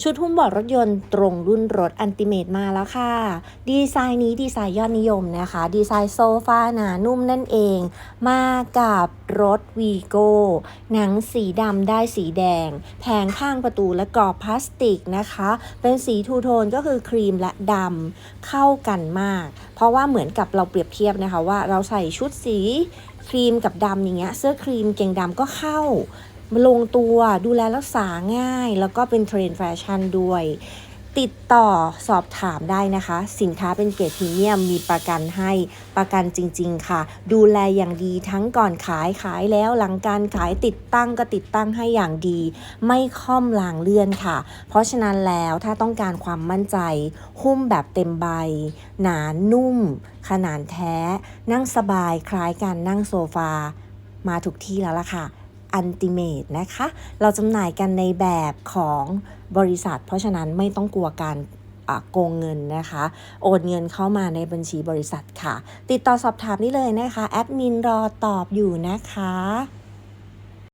ชุดหุ้มเบาะรถยนต์ตรงรุ่นรถอันติเมตมาแล้วค่ะ ดีไซน์นี้ดีไซน์ยอดนิยมนะคะ ดีไซน์โซฟาหนานุ่มนั่นเอง มากับรถวีโก้หนังสีดำได้สีแดง แผงข้างประตูและกรอบพลาสติกนะคะ เป็นสีทูโทนก็คือครีมและดำเข้ากันมาก เพราะว่าเหมือนกับเราเปรียบเทียบนะคะว่าเราใส่ชุดสีครีมกับดำอย่างเงี้ยเสื้อครีมเกงดำก็เข้า ลงตัวดูแลรักษาง่าย แล้วก็เป็นเทรนด์แฟชั่นด้วย ติดต่อสอบถามได้นะคะ สินค้าเป็นเกรดพรีเมียมมีประกันให้ประกันจริง ๆ ค่ะ ดูแลอย่างดีทั้งก่อนขายขายแล้วหลังการขายติดตั้งก็ติดตั้งให้อย่างดี ไม่ค่อมลางเลื่อนค่ะ เพราะฉะนั้นแล้วถ้าต้องการความมั่นใจ หุ้มแบบเต็มใบ หนานุ่ม ขนาดแท้ นั่งสบายคล้ายการนั่งโซฟา มาถูกที่แล้วล่ะค่ะ อันติเมตนะคะ เราจำหน่ายกันในแบบของบริษัท เพราะฉะนั้นไม่ต้องกลัวการโกงเงินนะคะ โอนเงินเข้ามาในบัญชีบริษัทค่ะ ติดต่อสอบถามได้เลยนะคะ แอดมินรอตอบอยู่นะคะ